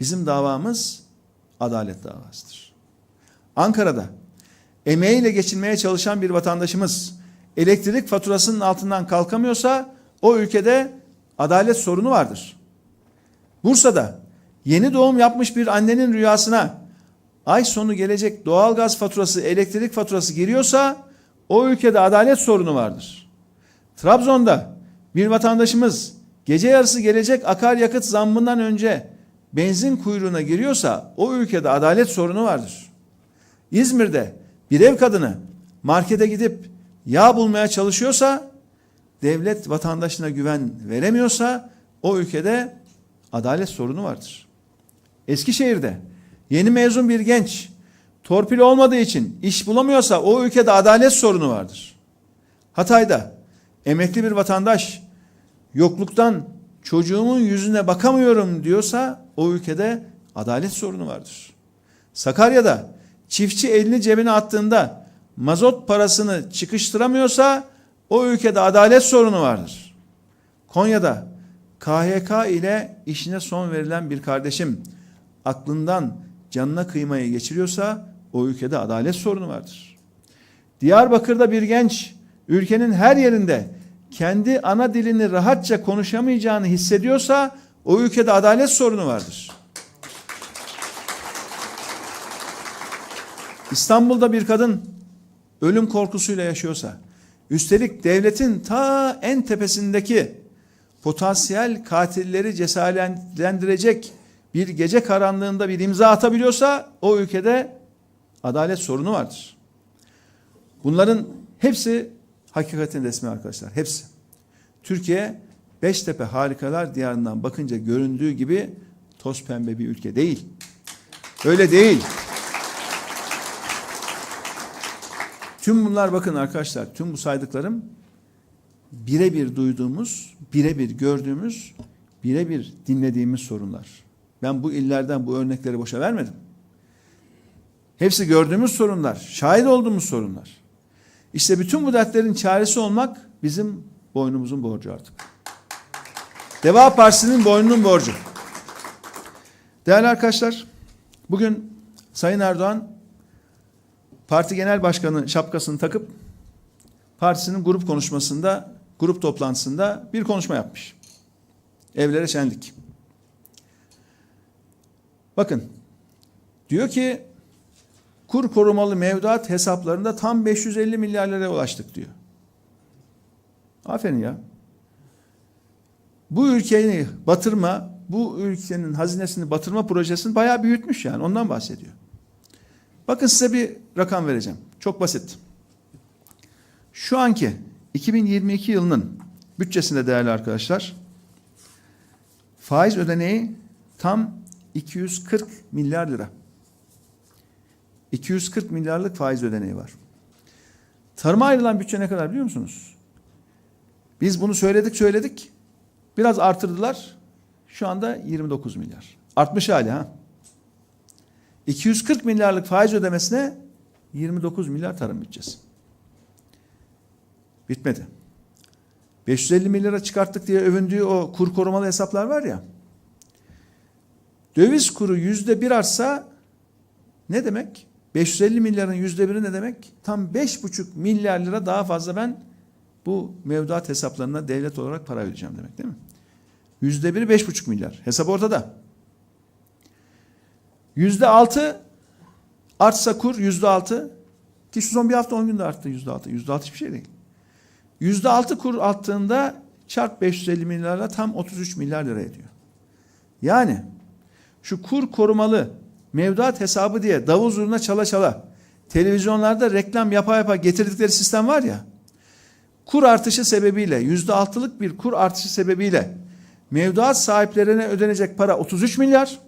Bizim davamız adalet davasıdır. Ankara'da emeğiyle geçinmeye çalışan bir vatandaşımız elektrik faturasının altından kalkamıyorsa o ülkede adalet sorunu vardır. Bursa'da yeni doğum yapmış bir annenin rüyasına ay sonu gelecek doğalgaz faturası, elektrik faturası giriyorsa o ülkede adalet sorunu vardır. Trabzon'da bir vatandaşımız gece yarısı gelecek akaryakıt zammından önce benzin kuyruğuna giriyorsa o ülkede adalet sorunu vardır. İzmir'de bir ev kadını markete gidip yağ bulmaya çalışıyorsa devlet vatandaşına güven veremiyorsa o ülkede adalet sorunu vardır. Eskişehir'de yeni mezun bir genç torpil olmadığı için iş bulamıyorsa o ülkede adalet sorunu vardır. Hatay'da emekli bir vatandaş yokluktan çocuğumun yüzüne bakamıyorum diyorsa o ülkede adalet sorunu vardır. Sakarya'da çiftçi elini cebine attığında mazot parasını çıkıştıramıyorsa o ülkede adalet sorunu vardır. Konya'da KHK ile işine son verilen bir kardeşim aklından canına kıymayı geçiriyorsa o ülkede adalet sorunu vardır. Diyarbakır'da bir genç ülkenin her yerinde kendi ana dilini rahatça konuşamayacağını hissediyorsa o ülkede adalet sorunu vardır. İstanbul'da bir kadın ölüm korkusuyla yaşıyorsa, üstelik devletin ta en tepesindeki potansiyel katilleri cesaretlendirecek bir gece karanlığında bir imza atabiliyorsa o ülkede adalet sorunu vardır. Bunların hepsi hakikatin resmi arkadaşlar. Hepsi. Türkiye Beştepe harikalar diyarından bakınca göründüğü gibi toz pembe bir ülke değil. Öyle değil. Tüm bunlar bakın arkadaşlar, tüm bu saydıklarım birebir duyduğumuz, birebir gördüğümüz, birebir dinlediğimiz sorunlar. Ben bu illerden bu örnekleri boşa vermedim. Hepsi gördüğümüz sorunlar, şahit olduğumuz sorunlar. İşte bütün bu dertlerin çaresi olmak bizim boynumuzun borcu artık. Deva Partisi'nin boynunun borcu. Değerli arkadaşlar, bugün Sayın Erdoğan parti genel başkanı şapkasını takıp partisinin grup konuşmasında, grup toplantısında bir konuşma yapmış. Evlere şenlik. Bakın, diyor ki kur korumalı mevduat hesaplarında tam 550 milyar liraya ulaştık diyor. Aferin ya. Bu ülkeyi batırma, bu ülkenin hazinesini batırma projesini bayağı büyütmüş yani ondan bahsediyor. Bakın size bir rakam vereceğim. Çok basit. Şu anki 2022 yılının bütçesinde değerli arkadaşlar faiz ödeneği tam 240 milyar lira. 240 milyarlık faiz ödeneği var. Tarıma ayrılan bütçe ne kadar biliyor musunuz? Biz bunu söyledik söyledik. Biraz artırdılar. Şu anda 29 milyar. Artmış hali ha. 240 milyarlık faiz ödemesine 29 milyar tarım bütçesi. Bitmedi. 550 milyara çıkarttık diye övündüğü o kur korumalı hesaplar var ya. Döviz kuru yüzde bir artsa ne demek? 550 milyarın yüzde biri ne demek? Tam 5,5 milyar lira daha fazla ben bu mevduat hesaplarına devlet olarak para vereceğim demek değil mi? Yüzde biri 5,5 milyar. Hesap ortada. Yüzde altı artsa kur yüzde altı ki şu son bir hafta on günde arttı yüzde altı. Yüzde altı hiçbir şey değil. Yüzde altı kur arttığında çarp 550 milyarla tam 33 milyar lira ediyor. Yani şu kur korumalı mevduat hesabı diye davul zurna çala çala televizyonlarda reklam yapa yapa getirdikleri sistem var ya kur artışı sebebiyle yüzde altılık bir kur artışı sebebiyle mevduat sahiplerine ödenecek para 33 milyar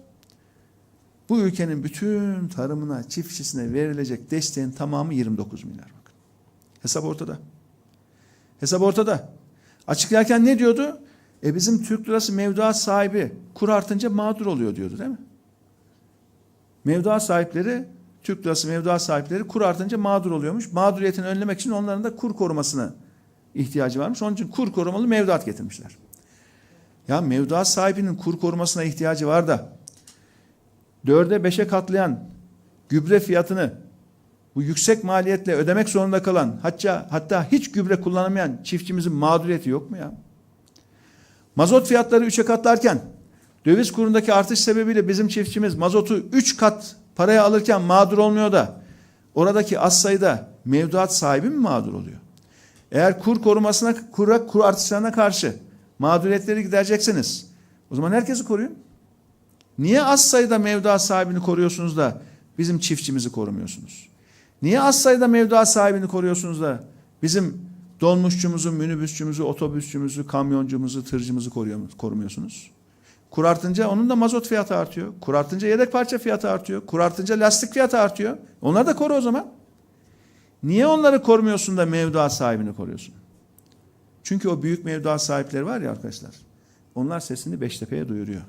bu ülkenin bütün tarımına, çiftçisine verilecek desteğin tamamı 29 milyar bakın. Hesap ortada. Hesap ortada. Açıklarken ne diyordu? E bizim Türk lirası mevduat sahibi kur artınca mağdur oluyor diyordu değil mi? Mevduat sahipleri, Türk lirası mevduat sahipleri kur artınca mağdur oluyormuş. Mağduriyetini önlemek için onların da kur korumasına ihtiyacı varmış. Onun için kur korumalı mevduat getirmişler. Ya mevduat sahibinin kur korumasına ihtiyacı var da dörde beşe katlayan gübre fiyatını bu yüksek maliyetle ödemek zorunda kalan hatta hatta hiç gübre kullanamayan çiftçimizin mağduriyeti yok mu ya? Mazot fiyatları 3'e katlarken döviz kurundaki artış sebebiyle bizim çiftçimiz mazotu 3 kat paraya alırken mağdur olmuyor da oradaki az sayıda mevduat sahibi mi mağdur oluyor? Eğer kur korumasına, kur, kur artışlarına karşı mağduriyetleri gidereceksiniz. O zaman herkesi koruyun. Niye az sayıda mevduat sahibini koruyorsunuz da bizim çiftçimizi korumuyorsunuz? Niye az sayıda mevduat sahibini koruyorsunuz da bizim dolmuşçumuzu, minibüsçümüzü, otobüsçümüzü, kamyoncumuzu, tırcımızı korumuyorsunuz? Kur artınca onun da mazot fiyatı artıyor. Kur artınca yedek parça fiyatı artıyor. Kur artınca lastik fiyatı artıyor. Onları da koru o zaman. Niye onları korumuyorsun da mevduat sahibini koruyorsun? Çünkü o büyük mevduat sahipleri var ya arkadaşlar. Onlar sesini Beştepe'ye duyuruyor.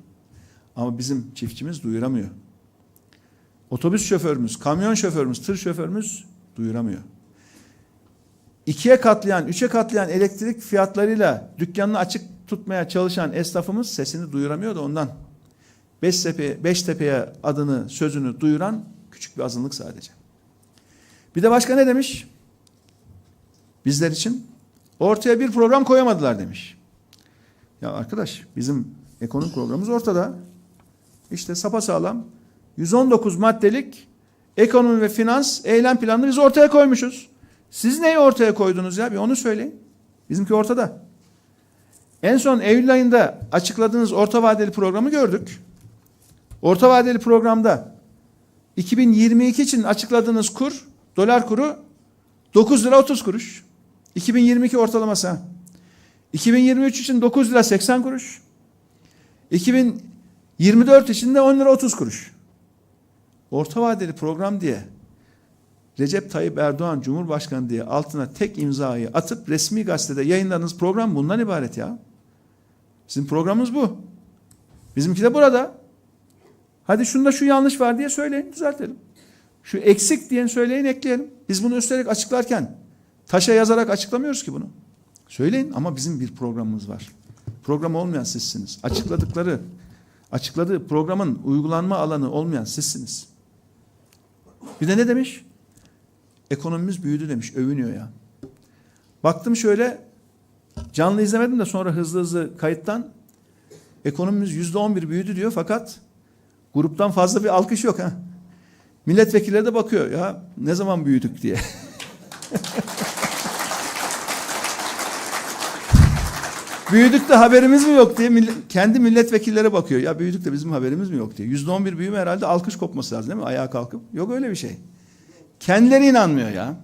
Ama bizim çiftçimiz duyuramıyor. Otobüs şoförümüz, kamyon şoförümüz, tır şoförümüz duyuramıyor. İkiye katlayan, üçe katlayan elektrik fiyatlarıyla dükkanını açık tutmaya çalışan esnafımız sesini duyuramıyor da ondan. Beştepe, Beştepe'ye adını, sözünü duyuran küçük bir azınlık sadece. Bir de başka ne demiş? Bizler için ortaya bir program koyamadılar demiş. Ya arkadaş bizim ekonomi programımız ortada. İşte sapasağlam 119 maddelik ekonomi ve finans eylem planını biz ortaya koymuşuz. Siz neyi ortaya koydunuz ya? Bir onu söyleyin. Bizimki ortada. En son Eylül ayında açıkladığınız orta vadeli programı gördük. Orta vadeli programda 2022 için açıkladığınız kur, dolar kuru 9 lira 30 kuruş. 2022 ortalaması. ha. 2023 için 9 lira 80 kuruş. 2024 için de 10 lira 30 kuruş. Orta vadeli program diye Recep Tayyip Erdoğan Cumhurbaşkanı diye altına tek imzayı atıp resmi gazetede yayınladığınız program bundan ibaret ya. Bizim programımız bu. Bizimki de burada. Hadi şunda şu yanlış var diye söyleyin, düzeltelim. Şu eksik diyen söyleyin, ekleyelim. Biz bunu üstelik açıklarken taşa yazarak açıklamıyoruz ki bunu. Söyleyin ama bizim bir programımız var. Program olmayan sizsiniz. Açıkladıkları, açıkladığı programın uygulanma alanı olmayan sizsiniz. Bir de ne demiş? Ekonomimiz büyüdü demiş, övünüyor ya. Baktım şöyle, canlı izlemedim de sonra hızlı hızlı kayıttan ekonomimiz yüzde on bir büyüdü diyor fakat gruptan fazla bir alkış yok ha. Milletvekilleri de bakıyor ya ne zaman büyüdük diye. büyüdük de haberimiz mi yok diye millet- kendi milletvekilleri bakıyor. Ya büyüdük de bizim haberimiz mi yok diye. Yüzde on bir büyüme herhalde alkış kopması lazım değil mi? Ayağa kalkıp. Yok öyle bir şey. Kendileri inanmıyor ya.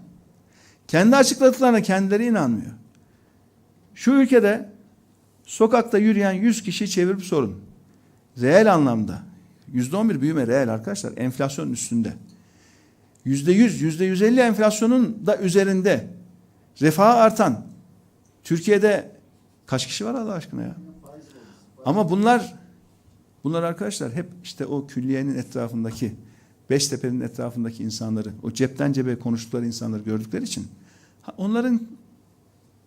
Kendi açıkladıklarına kendileri inanmıyor. Şu ülkede sokakta yürüyen 100 kişi çevirip sorun. Reel anlamda %11 büyüme reel arkadaşlar enflasyon üstünde. %100, %150 enflasyonun da üzerinde refah artan Türkiye'de kaç kişi var Allah aşkına ya? Ama bunlar bunlar arkadaşlar hep işte o külliyenin etrafındaki Beştepe'nin etrafındaki insanları, o cepten cebe konuştukları insanları gördükleri için onların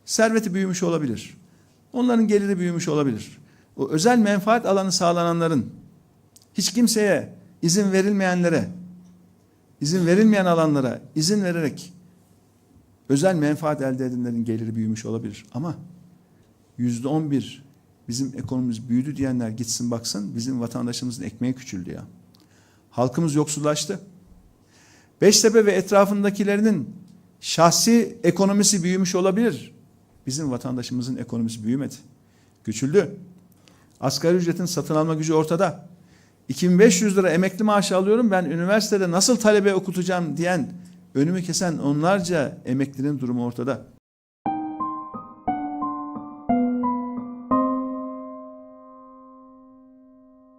serveti büyümüş olabilir. Onların geliri büyümüş olabilir. O özel menfaat alanı sağlananların hiç kimseye izin verilmeyenlere, izin verilmeyen alanlara izin vererek özel menfaat elde edenlerin geliri büyümüş olabilir. Ama yüzde on bir bizim ekonomimiz büyüdü diyenler gitsin baksın bizim vatandaşımızın ekmeği küçüldü ya. Halkımız yoksullaştı. Beştepe ve etrafındakilerinin şahsi ekonomisi büyümüş olabilir. Bizim vatandaşımızın ekonomisi büyümedi. Küçüldü. Asgari ücretin satın alma gücü ortada. 2500 lira emekli maaşı alıyorum ben üniversitede nasıl talebe okutacağım diyen önümü kesen onlarca emeklinin durumu ortada.